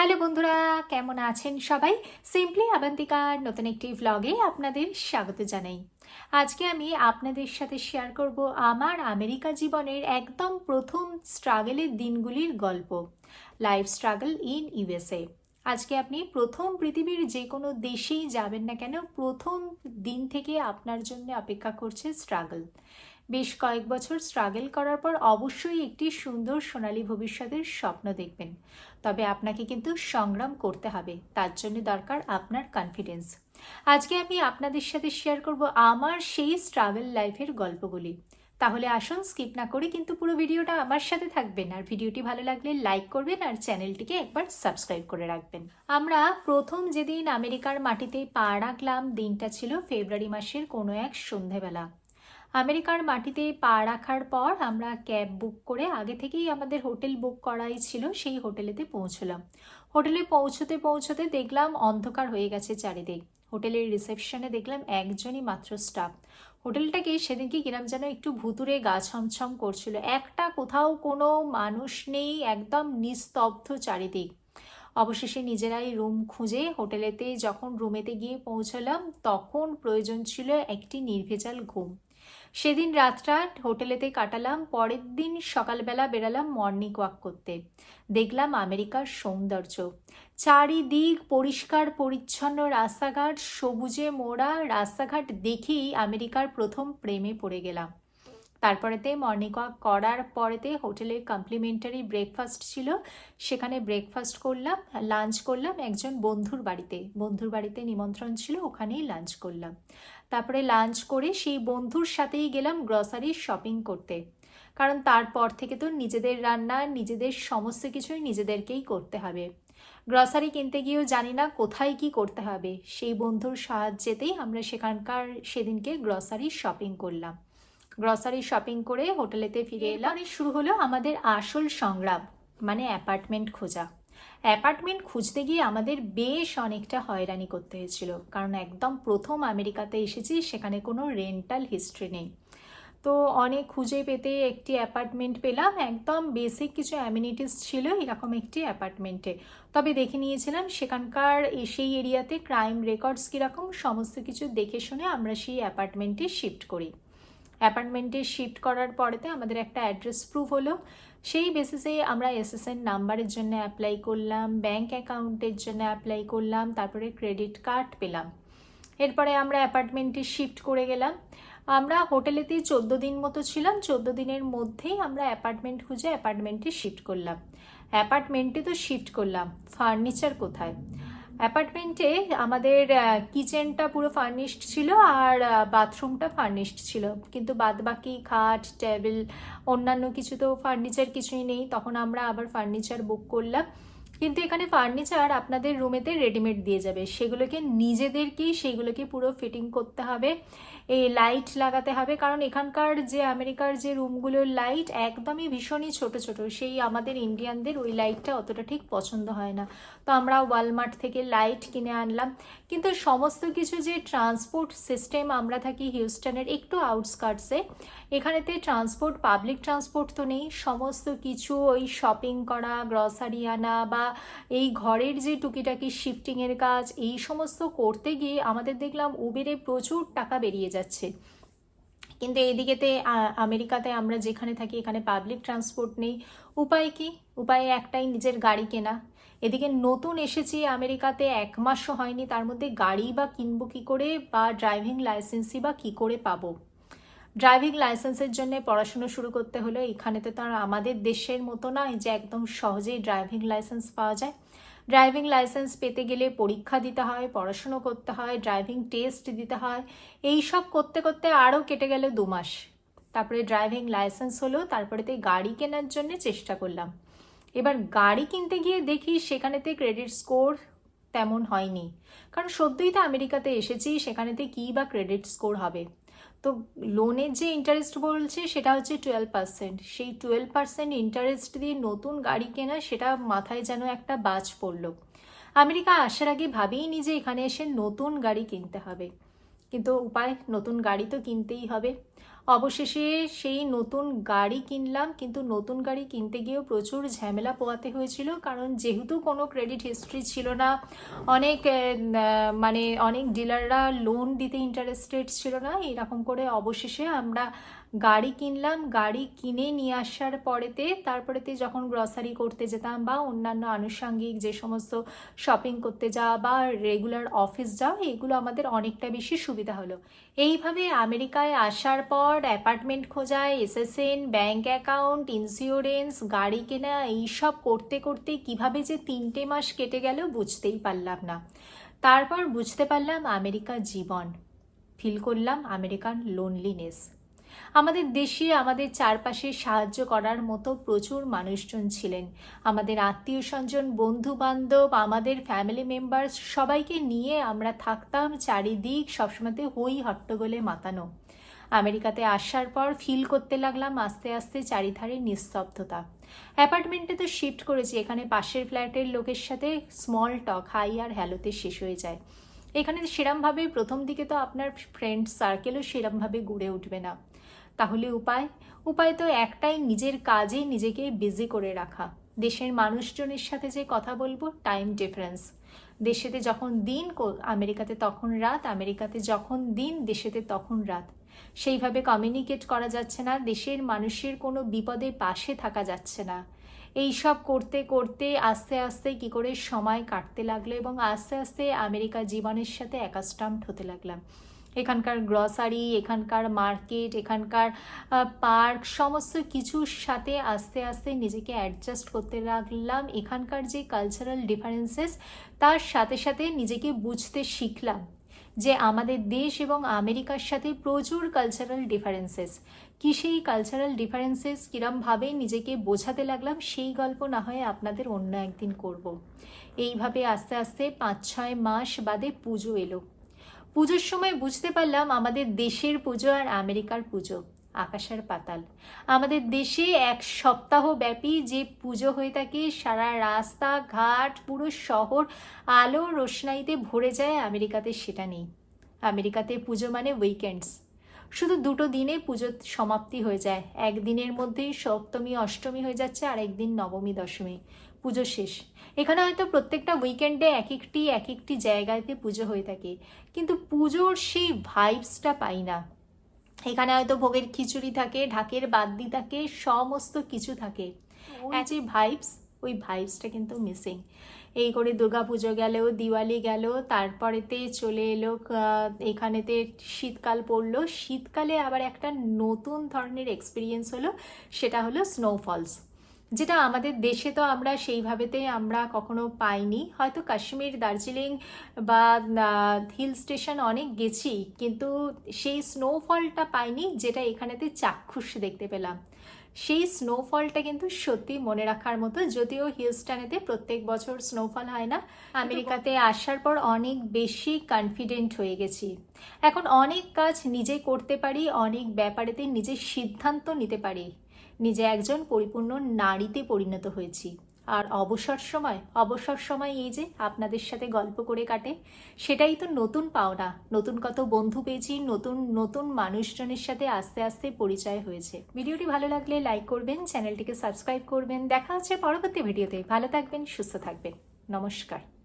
Hello বন্ধুরা, কেমন আছেন সবাই? সিম্পলি আবান্তিকার নতুন একটি ভ্লগে আপনাদের স্বাগত জানাই। আজকে আমি আপনাদের সাথে শেয়ার করব আমার আমেরিকা জীবনের একদম প্রথম স্ট্রাগলের দিনগুলির গল্প লাইফ স্ট্রাগল ইন ইউএসএ আজকে আপনি প্রথম পৃথিবীর যে কোনো দেশেই যাবেন না কেন, প্রথম দিন থেকে আপনার জন্য অপেক্ষা করছে স্ট্রাগল বেশ কয়েক বছর স্ট্রাগল করার পর অবশ্যই একটি সুন্দর সোনালী ভবিষ্যতের স্বপ্ন দেখবেন। তবে আপনাকে কিন্তু সংগ্রাম করতে হবে, তার জন্য দরকার আপনার কনফিডেন্স আজকে আমি আপনাদের সাথে শেয়ার করব আমার সেই স্ট্রাগল লাইফের গল্পগুলি। তাহলে আসুন স্কিপ না করে কিন্তু পুরো ভিডিওটা আমার সাথে থাকবেন। আর ভিডিওটি ভালো লাগলে লাইক করবেন আর চ্যানেলটিকে একবার সাবস্ক্রাইব করে রাখবেন। আমরা প্রথম যেদিন আমেরিকার মাটিতে পা রাখলাম, দিনটা ছিল ফেব্রুয়ারি মাসের কোনো এক সন্ধেবেলা আমেরিকার মাটিতে পা রাখার পর আমরা ক্যাব বুক করে আগে থেকেই আমাদের হোটেল বুক করাই ছিল, সেই হোটেলেতে পৌঁছলাম। হোটেলে পৌঁছতে পৌঁছতে দেখলাম অন্ধকার হয়ে গেছে চারিদিক। হোটেলের রিসেপশনে দেখলাম একজনই মাত্র স্টাফ। হোটেলটাকে সেদিনকে কিরাম যেন একটু ভুতুরে গা ছমছম করছিল। একটা কোথাও কোনো মানুষ নেই, একদম নিস্তব্ধ চারিদিক। অবশেষে নিজেরাই রুম খুঁজে হোটেলেতে যখন রুমেতে গিয়ে পৌঁছলাম, তখন প্রয়োজন ছিল একটি নির্ভেজাল ঘুম। সেদিন রাতটা হোটেলেতে কাটালাম, পরের দিন সকালবেলা বেরালাম মর্নিং ওয়াক করতে। দেখলাম আমেরিকার সৌন্দর্য। চারিদিক পরিষ্কার, পরিচ্ছন্ন রাস্তাঘাট, সবুজে মোড়া রাস্তাঘাট দেখেই আমেরিকার প্রথম প্রেমে পড়ে গেলাম। তারপরেতে মর্নিং ওয়াক করার পরেতে হোটেলে কমপ্লিমেন্টারি ব্রেকফাস্ট ছিল। সেখানে ব্রেকফাস্ট করলাম লাঞ্চ করলাম, একজন বন্ধুর বাড়িতে। বন্ধুর বাড়িতে নিমন্ত্রণ ছিল, ওখানেই লাঞ্চ করলাম। তারপরে লাঞ্চ করে সেই বন্ধুর সাথেই গেলাম গ্রসারি শপিং করতে। কারণ তারপর থেকে তো নিজেদের রান্না, নিজেদের সমস্ত কিছুই নিজেদেরকেই করতে হবে। গ্রসারি কিনতে গিয়েও জানি না কোথায় কি করতে হবে। সেই বন্ধুর সাহায্যেতেই আমরা সেখানকার সেদিনকে গ্রসারি শপিং করলাম। গ্রসারি শপিং করে হোটেলেতে ফিরে এলাম। শুরু হলো আমাদের আসল সংগ্রাম মানে অ্যাপার্টমেন্ট খোঁজা। অ্যাপার্টমেন্ট খুঁজতে গিয়ে আমাদের বেশ অনেকটা হয়রানি করতে হয়েছিল, কারণ একদম প্রথম আমেরিকাতে এসেছি, সেখানে কোনো রেন্টাল হিস্ট্রি নেই। তো অনেক খুঁজে পেতে একটি অ্যাপার্টমেন্ট পেলাম, একদম বেসিক কিছু অ্যামিনিটিস ছিল এরকম একটি অ্যাপার্টমেন্টে তবে দেখে নিয়েছিলাম সেখানকার সেই এরিয়াতে ক্রাইম রেকর্ডস কীরকম, সমস্ত কিছু দেখে শুনে আমরা সেই অ্যাপার্টমেন্টে শিফট করি। অ্যাপার্টমেন্টে শিফট করার পরেতে আমাদের একটা অ্যাড্রেস প্রুফ হলো। সেই বেসিসে আমরা এসএসএন নাম্বারের জন্য অ্যাপ্লাই করলাম, ব্যাংক অ্যাকাউন্টের জন্য অ্যাপ্লাই করলাম, তারপরে ক্রেডিট কার্ড পেলাম। এরপরে আমরা অ্যাপার্টমেন্টে শিফট করে গেলাম। আমরা হোটেলেতে চোদ্দ দিন মতো ছিলাম। চোদ্দ দিনের মধ্যেই আমরা অ্যাপার্টমেন্ট খুঁজে অ্যাপার্টমেন্টে শিফট করলাম। অ্যাপার্টমেন্টে তো শিফট করলাম। ফার্নিচার কোথায়? অ্যাপার্টমেন্টে আমাদের কিচেনটা পুরো ফার্নিশড ছিল আর বাথরুমটা ফার্নিশড ছিল। কিন্তু বাদবাকি খাট টেবিল অন্যান্য কিছু তো ফার্নিচার কিছুই নেই। তখন আমরা আবার ফার্নিচার বুক করলাম। কিন্তু এখানে ফার্নিচার আপনাদের রুমেতে রেডিমেড দিয়ে যাবে। সেগুলোকে নিজেদেরকেই সেইগুলোকে পুরো ফিটিং করতে হবে। এই লাইট লাগাতে হবে। কারণ এখানকার যে আমেরিকার যে রুমগুলোর লাইট একদমই ভীষণই ছোট ছোট। সেই আমাদের ইন্ডিয়ানদের ওই লাইটটা অতটা ঠিক পছন্দ হয় না। তো আমরা ওয়ালমার্ট থেকে লাইট কিনে আনলাম। কিন্তু সমস্ত কিছু যে ট্রান্সপোর্ট সিস্টেম আমরা থাকি হিউস্টনের একটু আউটস্কার্টসে এখানেতে ট্রান্সপোর্ট পাবলিক ট্রান্সপোর্ট তো নেই। সমস্ত কিছু ওই শপিং করা গ্রসারি আনা বা এই ঘরের যে টুকিটাকি শিফটিংয়ের কাজ, এই সমস্ত করতে গিয়ে আমাদের দেখলাম উবেরে প্রচুর টাকা বেরিয়ে যাচ্ছে। কিন্তু এইদিকেতে আমেরিকাতে আমরা যেখানে থাকি, এখানে পাবলিক ট্রান্সপোর্ট নেই। উপায় কি? উপায় একটাই, নিজের গাড়ি কেনা। এদিকে নতুন এসেছি আমেরিকাতে, এক মাসও হয়নি, তার মধ্যে গাড়ি বা কিনবো কী করে, বা ড্রাইভিং লাইসেন্সই বা কী করে পাবো? ড্রাইভিং লাইসেন্সের জন্য পড়াশুনো শুরু করতে হলে এখানেতে তো আর আমাদের দেশের মতো নয় যে একদম সহজেই ড্রাইভিং লাইসেন্স পাওয়া যায়। ড্রাইভিং লাইসেন্স পেতে গেলে পরীক্ষা দিতে হয়, পড়াশুনো করতে হয়, ড্রাইভিং টেস্ট দিতে হয়। এই সব করতে করতে আরও কেটে গেল দু মাস। তারপরে ড্রাইভিং লাইসেন্স হলো তারপরেতে গাড়ি কেনার জন্য চেষ্টা করলাম। এবার গাড়ি কিনতে গিয়ে দেখি সেখানেতে ক্রেডিট স্কোর তেমন হয়নি। কারণ সদ্যই তো আমেরিকাতে এসেছি, সেখানেতে কী বা ক্রেডিট স্কোর হবে? তো লোনের যে ইন্টারেস্ট বলছে, সেটা হচ্ছে টুয়েলভ পার্সেন্ট সেই টুয়েলভ পার্সেন্ট ইন্টারেস্ট দিয়ে নতুন গাড়ি কেনা সেটা মাথায় যেন একটা বাজ পড়ল। আমেরিকা আসার আগে ভাবেইনি যে এখানে এসে নতুন গাড়ি কিনতে হবে। কিন্তু উপায়, নতুন গাড়ি তো কিনতেই হবে। অবশেষে সেই নতুন গাড়ি কিনলাম, কিন্তু নতুন গাড়ি কিনতে গিয়েও প্রচুর ঝামেলা পোয়াতে হয়েছিল, কারণ যেহেতু কোনো ক্রেডিট হিস্ট্রি ছিল না, অনেক মানে অনেক ডিলাররা লোন দিতে ইন্টারেস্টেড ছিল না, এরকম করে অবশেষে আমরা গাড়ি কিনলাম, গাড়ি কিনে নিয়ে আসার পরেতে, তারপরেতে যখন গ্রসারি করতে যেতাম বা অন্যান্য আনুষঙ্গিক যে সমস্ত শপিং করতে যাওয়া বা রেগুলার অফিস যাওয়া, এগুলো আমাদের অনেকটা বেশি সুবিধা হলো। এইভাবে আমেরিকায় আসার পর অ্যাপার্টমেন্ট খোঁজা এসএসএন ব্যাংক অ্যাকাউন্ট ইন্স্যুরেন্স গাড়ি কেনা, এইসব করতে করতে কীভাবে যে তিনটে মাস কেটে গেল বুঝতেই পারলাম না। তারপর বুঝতে পারলাম আমেরিকা জীবন। ফিল করলাম আমেরিকান লোনলিনেস আমাদের দেশে আমাদের চারপাশে সাহায্য করার মতো প্রচুর মানুষজন ছিলেন। আমাদের আত্মীয় স্বজন বন্ধু বান্ধব আমাদের ফ্যামিলি মেম্বার্স সবাইকে নিয়ে আমরা থাকতাম চারিদিক সবসময়তে হই হট্টগোলে মাতানো। আমেরিকাতে আসার পর ফিল করতে লাগলাম আস্তে আস্তে চারিধারে নিস্তব্ধতা। অ্যাপার্টমেন্টে তো শিফট করেছি, এখানে পাশের ফ্ল্যাটের লোকের সাথে স্মল টক হাই আর হ্যালোতে শেষ হয়ে যায়। এখানে সেরমভাবে প্রথম দিকে তো আপনার ফ্রেন্ড সার্কেলও সেরমভাবে গড়ে উঠবে না। তাহলে উপায়? উপায় তো একটাই, নিজের কাজে নিজেকে বিজি করে রাখা। দেশের মানুষজনের সাথে যে কথা বলব টাইম ডিফারেন্স দেশেতে যখন দিন আমেরিকাতে তখন রাত, আমেরিকাতে যখন দিন, দেশেতে তখন রাত। সেইভাবে কমিউনিকেট করা যাচ্ছে না, দেশের মানুষের কোনো বিপদে পাশে থাকা যাচ্ছে না। এই সব করতে করতে, আস্তে আস্তে কি করে সময় কাটতে লাগল এবং আস্তে আস্তে আমেরিকা জীবনের সাথে অ্যাকাস্টামড হতে লাগলাম। এখানকার গ্রসারি এখানকার মার্কেট এখানকার পার্ক সমস্ত কিছুর সাথে আস্তে আস্তে নিজেকে অ্যাডজাস্ট করতে লাগলাম। এখানকার যে কালচারাল ডিফারেন্সেস তার সাথে সাথে নিজেকে বুঝতে শিখলাম যে আমাদের দেশ এবং আমেরিকার সাথে প্রচুর কালচারাল ডিফারেন্সেস কি সেই কালচারাল ডিফারেন্সেস কীরমভাবে নিজেকে বোঝাতে লাগলাম, সেই গল্প না হয় আপনাদের অন্য একদিন করব। এইভাবে আস্তে আস্তে পাঁচ ছয় মাস বাদে পুজো এলো। পুজোর সময় বুঝতে পারলাম আমাদের দেশের পুজো আর আমেরিকার পুজো আকাশের পাতাল। আমাদের দেশে এক সপ্তাহ ব্যাপী যে পুজো হয়ে থাকে, সারা রাস্তা, ঘাট, পুরো শহর আলো রোশনাইতে ভরে যায় আমেরিকাতে সেটা নেই। আমেরিকাতে পুজো মানে উইকেন্ডস শুধু দুটো দিনে পুজো সমাপ্তি হয়ে যায়। একদিনের মধ্যেই সপ্তমী অষ্টমী হয়ে যাচ্ছে আর একদিন নবমী দশমী। পুজো শেষ। এখানে হয়তো প্রত্যেকটা উইকেন্ডে এক একটি এক একটি জায়গাতে পুজো হয়ে থাকে। কিন্তু পুজোর সেই ভাইবসটা পাই না। এখানে হয়তো ভোগের খিচুড়ি থাকে ঢাকের বাদ্যি থাকে সমস্ত কিছু থাকে। ওই যে ভাইবস ওই ভাইবসটা কিন্তু মিসিং এই করে দুর্গা পুজো গেল, দিওয়ালি গেল, তারপরেতে চলে এলো এখানেতে শীতকাল পড়ল। শীতকালে আবার একটা নতুন ধরনের এক্সপিরিয়েন্স হলো, সেটা হলো স্নোফলস যেটা আমাদের দেশে তো আমরা সেইভাবেতে আমরা কখনো পাইনি। হয়তো কাশ্মীর, দার্জিলিং বা হিল স্টেশন অনেক গেছি, কিন্তু সেই স্নোফলটা পাইনি, যেটা এখানেতে চাক্ষুষ দেখতে পেলাম। সেই স্নোফলটা কিন্তু সত্যি মনে রাখার মতো, যদিও হিউস্টানেতে প্রত্যেক বছর স্নোফল হয় না, আমেরিকাতে আসার পর অনেক বেশি কনফিডেন্ট হয়ে গেছি। এখন অনেক কাজ নিজে করতে পারি, অনেক ব্যাপারেতে নিজের সিদ্ধান্ত নিতে পারি। নিজে একজন পরিপূর্ণ নারীতে পরিণত হয়েছি। আর অবসর সময় অবসর সময় এই যে আপনাদের সাথে গল্প করে কাটে, সেটাই তো নতুন পাওনা। নতুন কত বন্ধু পেয়েছি, নতুন নতুন মানুষজনের সাথে আস্তে আস্তে পরিচয় হয়েছে। ভিডিওটি ভালো লাগলে লাইক করবেন, চ্যানেলটিকে সাবস্ক্রাইব করবেন। দেখা হচ্ছে পরবর্তী ভিডিওতে। ভালো থাকবেন, সুস্থ থাকবেন। নমস্কার।